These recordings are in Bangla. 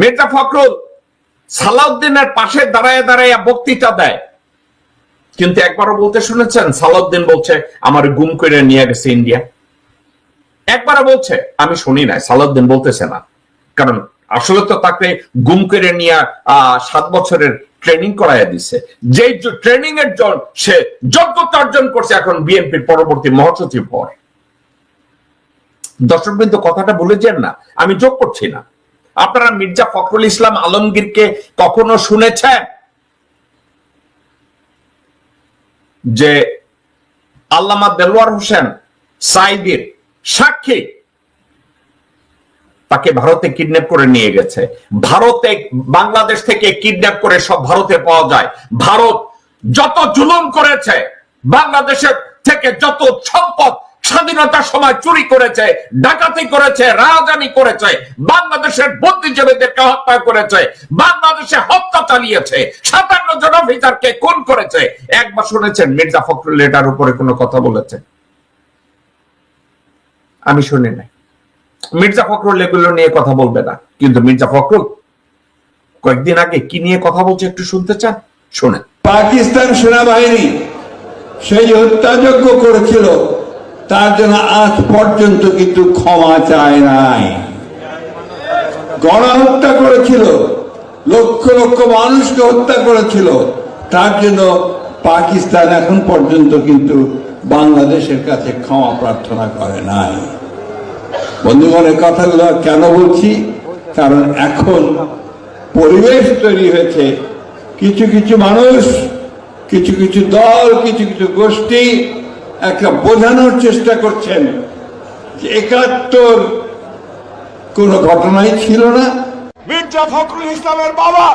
মির্জা ফখরুল সালাউদ্দিনের পাশে দাঁড়ায় দাঁড়ায় বক্তৃতা দেয়। কিন্তু একবারও বলতে শুনেছেন সালাউদ্দিন বলছে আমার গুম করে নিয়ে গেছে ইন্ডিয়া। একবারও বলছে আমি শুনি নাই সালাউদ্দিন বলতেছে না। কারণ আসলে তো তাকে গুম করে নিয়ে আহ, সাত বছরের ট্রেনিং করাইয়া দিছে। যে ট্রেনিং এর জন্য সে যোগ্যতা অর্জন করছে এখন বিএনপির পরবর্তী মহাসচিব হওয়ার। দর্শক বিন্দু কথাটা ভুলে যান না আমি যোগ করছি না। আপনারা মির্জা ফখরুল ইসলাম আলমগীরকে কখনো শুনেছেন? যে আল্লামা দেলোয়ার হোসেন সাইদির সাক্ষী তাকে ভারতে কিডন্যাপ করে নিয়ে গেছে। ভারতে, বাংলাদেশ থেকে কিডন্যাপ করে সব ভারতে পাওয়া যায়। ভারত যত জুলুম করেছে, বাংলাদেশের থেকে যত সম্পদ স্বাধীনতার সময় চুরি করেছে, ডাকাতি করেছে রাজধানী করেছে, বাংলাদেশের বুদ্ধিজীবীদেরকে হত্যা করেছে, বাংলাদেশে হত্যা চালিয়েছে, সাতান্ন জন অফিসারকে খুন করেছে। একবার শুনেছেন মির্জা ফখরুল এটার উপরে কোনো কথা বলেছে আমি শুনি নাই। মির্জা ফখরুল এগুলো নিয়ে কথা বলবে না। কিন্তু মির্জা ফখরুল, কয়েকদিন আগে কি নিয়ে কথা বলছে একটু শুনতে চান? শোনেন। পাকিস্তান সেনাবাহিনী সেই হত্যাযজ্ঞ করেছিল। তার জন্য আজ পর্যন্ত কিন্তু ক্ষমা চায় নাই। গণহত্যা করেছিল, লক্ষ লক্ষ মানুষকে হত্যা করেছিল। তার জন্য পাকিস্তান এখন পর্যন্ত কিন্তু বাংলাদেশের কাছে ক্ষমা প্রার্থনা করে নাই। বন্ধুগণের কথাগুলো কেন বলছি? কারণ এখন পরিবেশ তৈরি হয়েছে। কিছু কিছু মানুষ, কিছু কিছু দল, কিছু কিছু গোষ্ঠী একটা বোঝানোর চেষ্টা করছেন যে একাত্তর কোনো ঘটনাই ছিল না মির্জা ফখরুল ইসলামের বাবা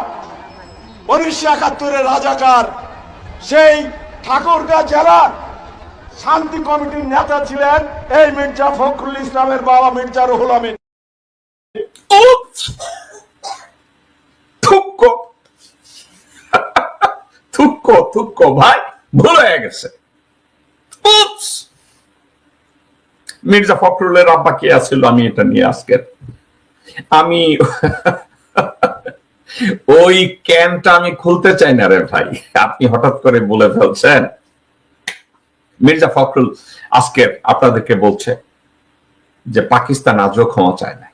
উনিশশো একাত্তরের রাজাকার সেই ঠাকুরগাঁ জেলার শান্তি কমিটির নেতা ছিলেন এই মির্জা ফখরুল ইসলামের বাবা মির্জা রুহুল আমিন! থুক্কো থুক্কো থুক্কো ভাই ভুল হয়ে গেছে! মির্জা ফখরুলের আব্বা কে আছিল আমি এটা নিয়ে আজকে আমি ওই ক্যানটা আমি খুলতে চাই না রে ভাই। আপনি হঠাৎ করে বলে ফেলছেন। মির্জা ফখরুল আজকে আপনাদেরকে বলছে যে পাকিস্তান আজও ক্ষমা চায় না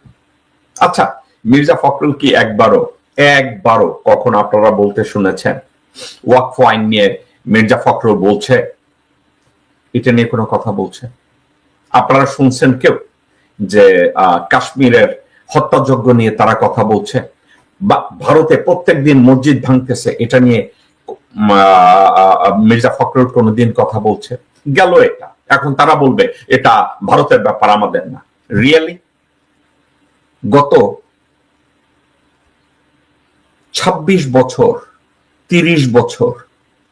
আচ্ছা মির্জা ফখরুল কি একবারও একবারও কখন আপনারা বলতে শুনেছেন? ওয়াকফ আইন নিয়ে মির্জা ফখরুল বলছে এটা নিয়ে কোনো কথা বলছে। আপনারা শুনছেন কেউ যে কাশ্মীরের হত্যাযজ্ঞ নিয়ে তারা কথা বলছে? বা ভারতে প্রত্যেক দিন মসজিদ ভাঙতেছে, এটা নিয়ে মির্জা ফখরুল কোনোদিন কথা বলছে? গেল এটা। এখন তারা বলবে, এটা ভারতের ব্যাপার, আমাদের না। রিয়েলি গত ২৬ বছর, তিরিশ বছর,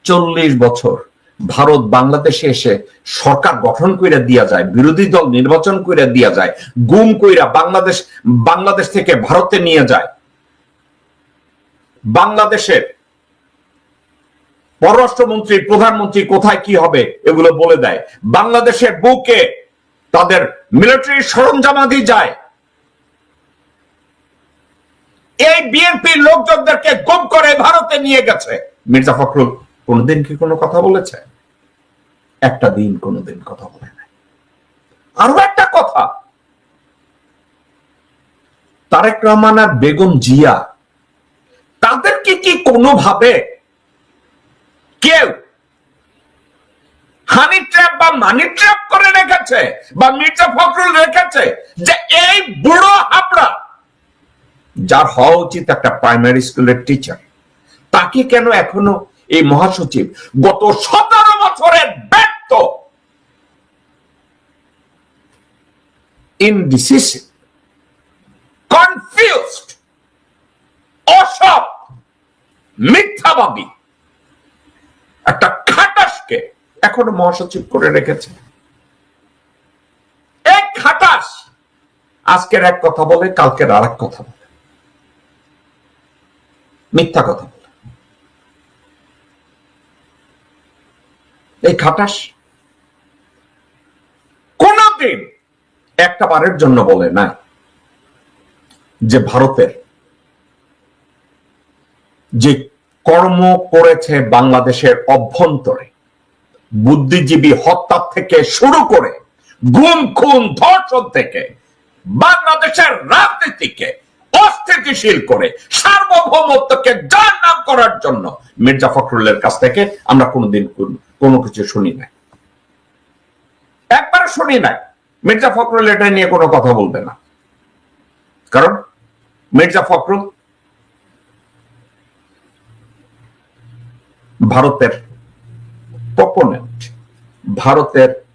চল্লিশ বছর ভারত বাংলাদেশে এসে সরকার গঠন কইরা দিয়া যায়, বিরোধী দল নির্বাচন কইরা দিয়া যায়, গুম কইরা বাংলাদেশ বাংলাদেশ থেকে ভারতে নিয়ে যায়। বাংলাদেশের পররাষ্ট্রমন্ত্রী, প্রধানমন্ত্রী কোথায় কি হবে এগুলো বলে দেয়। বাংলাদেশের বুকে তাদের মিলিটারি সরঞ্জামাদি যায়। এই বিএনপির লোকজনদেরকে গুম করে ভারতে নিয়ে গেছে। মির্জা ফখরুল কোনদিন কি কোনো কথা বলেছে? একটা দিন কোনোদিন কথা বলে নাই। আরও একটা কথা। তারেক রহমান আর বেগম জিয়া তাদেরকে কি কোনোভাবে কেউ হানি ট্র্যাপ বা মানি ট্র্যাপ করে রেখেছে বা মির্জা ফখরুল রেখেছে যে এই বুড়ো হাবড়া, যার হওয়া উচিত একটা প্রাইমারি স্কুলের টিচার, তাকে কেন এখনও এই মহাসচিব গত সতেরো বছরের ব্যর্থ। ইনডিসিসিভ কনফিউজড অসৎ মিথ্যাবাদী একটা খাটাসকে এখনও মহাসচিব করে রেখেছে। এক খাটাস আজকের এক কথা বলে, কালকের আর এক কথা বলে। মিথ্যা কথা। এই খাটাস। কোনদিন একটা বারের জন্য বলে না যে ভারতের যে কর্ম করেছে বাংলাদেশের অভ্যন্তরে, বুদ্ধিজীবী হত্যা থেকে শুরু করে গুম, খুন, ধর্ষণ থেকে বাংলাদেশের রাজনীতিকে অস্থিতিশীল করে সার্বভৌমত্বকে যার নাম করার জন্য মির্জা ফখরুলের কাছ থেকে আমরা কোনোদিন কোন- কিছু শুনি নাই। একবার শুনি নাই। মির্জা ফখরুল এটা নিয়ে কোনো কথা বলবে না। কারণ মির্জা ফখরুল ভারতের প্রপোনেন্ট। ভারতের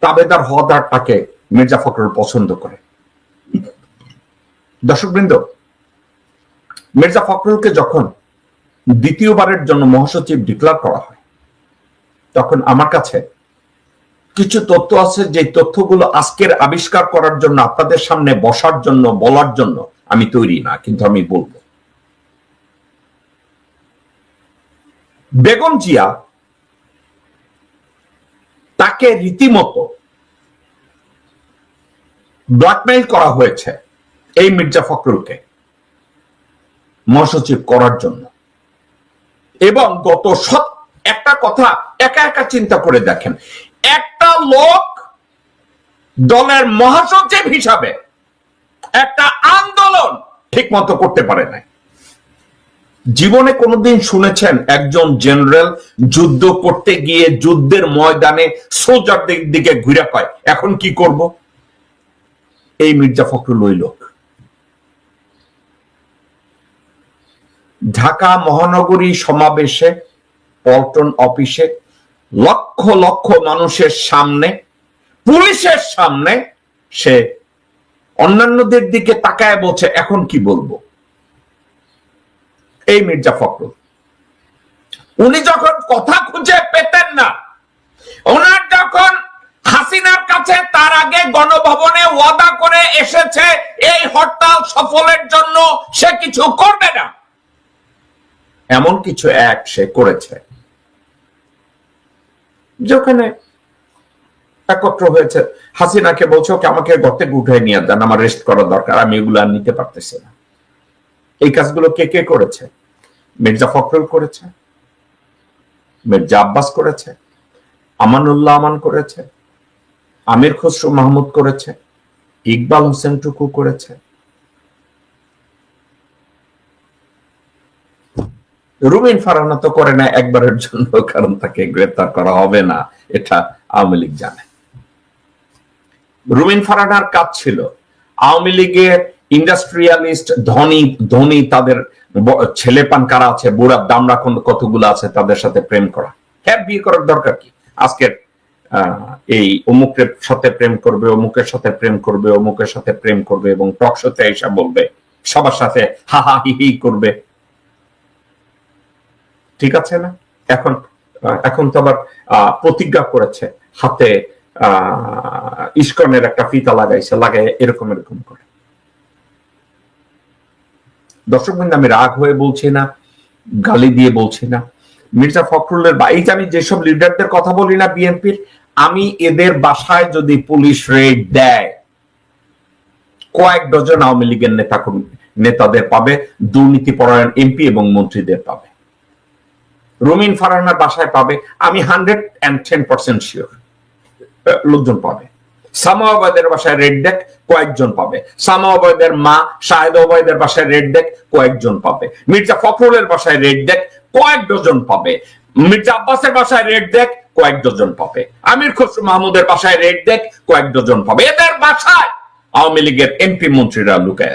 তাবেদার হওয়াটাকে মির্জা ফখরুল পছন্দ করে। দর্শকবৃন্দ, মির্জা ফখরুলকে যখন দ্বিতীয়বারের জন্য মহাসচিব ডিক্লার করা হয় তখন আমার কাছে কিছু তথ্য আছে, যে তথ্যগুলো আজকের আবিষ্কার করার জন্য, আপনাদের সামনে বসার জন্য, বলার জন্য আমি তৈরি না, কিন্তু আমি বলব। বেগম জিয়া তাকে রীতিমতো ব্ল্যাকমেইল করা হয়েছে এই মির্জা ফখরুলকে মহাসচিব করার জন্য। এবং গত সৎ একটা কথা একা একা চিন্তা করে দেখেন। একটা লোক দলের মহাসচিব হিসাবে একটা আন্দোলন ঠিক মতো করতে পারে নাই। জীবনে কোনোদিন শুনেছেন একজন জেনারেল যুদ্ধ করতে গিয়ে যুদ্ধের ময়দানে সোলজারদের দিকে ঘুরে পায়। এখন কি করব? এই মির্জা ফখরুল ওই লোক। ঢাকা মহানগরী সমাবেশে, পল্টন অফিসে লক্ষ লক্ষ মানুষের সামনে, পুলিশের সামনে সে অন্যান্যদের দিকে তাকায় বলছে, এখন কি বলব? এই মির্জা ফখরুল। উনি যখন কথা খুঁজে পেতেন না, ওনার যখন হাসিনার কাছে তার আগে গণভবনে ওয়াদা করে এসেছে, এই হরতাল সফলের জন্য সে কিছু করবে না। এমন কিছু এক সে করেছে। যেখানে একত্র হয়েছে, হাসিনাকে বলছে, ওকে, আমাকে গর্তে উঠে নিয়ে দেন আমার রেস্ট করা দরকার, আমি এগুলো আর নিতে পারতেছি না। এই কাজগুলো কে কে করেছে? মির্জা ফখরুল করেছে, মির্জা আব্বাস করেছে, আমানুল্লাহ আমান করেছে, আমির খসরু মাহমুদ করেছে, ইকবাল হোসেন টুকু করেছে রুমিন ফারানা তো করে না একবারের জন্য, কারণ তাকে গ্রেপ্তার করা হবে না, এটা আওয়ামী লীগ জানে। রুমিন ফারানার কাজ ছিল, আওয়ামী লীগের ইন্ডাস্ট্রিয়ালিস্ট, ধনী ধনী তাদের ছেলে পান কারা আছে বুড়া দামরা কোন, কতগুলো আছে তাদের সাথে প্রেম করা। হ্যাঁ বিয়ে করার দরকার কি? আজকের এই অমুকের সাথে প্রেম করবে, অমুকের সাথে প্রেম করবে, অমুকের সাথে প্রেম করবে এবং টক শোতে এসে বলবে, সবার সাথে হা হা হি হি করবে। ঠিক আছে না? এখন এখন তো আবার প্রতিজ্ঞা করেছে, হাতে ইস্কনের একটা ফিতা লাগাইছে লাগাই এরকম এরকম করে। দর্শক বৃন্দ, আমি রাগ হয়ে বলছি না, গালি দিয়ে বলছি না। মির্জা ফখরুলের বা এই যে আমি যেসব লিডারদের কথা বলি না বিএনপির, আমি এদের বাসায় যদি পুলিশ রেড দেয়, কয়েক ডজন আওয়ামী লীগের নেতা নেতাদের পাবে দুর্নীতি পরায়ণ এমপি এবং মন্ত্রীদের পাবে। রুমিন ফারহানার বাসায় পাবে, আমি hundred and ten percent sure লোকজন পাবে। সামাওয়াবাদের বাসায় রেড ডেক কয়েকজন পাবে। সামাওয়াবাদের মা শাহেদ ওবায়দের বাসায় রেড ডেক কয়েকজন পাবে। মির্জা ফখরুলের বাসায় রেড ডেক কয়েক ডজন পাবে। মির্জা আব্বাসের বাসায় রেড ডেক কয়েক ডজন পাবে। আমির খসরু মাহমুদের বাসায় রেড ডেক কয়েক ডজন পাবে। এদের বাসায় আওয়ামী লীগের এমপি মন্ত্রীরা লুকায়।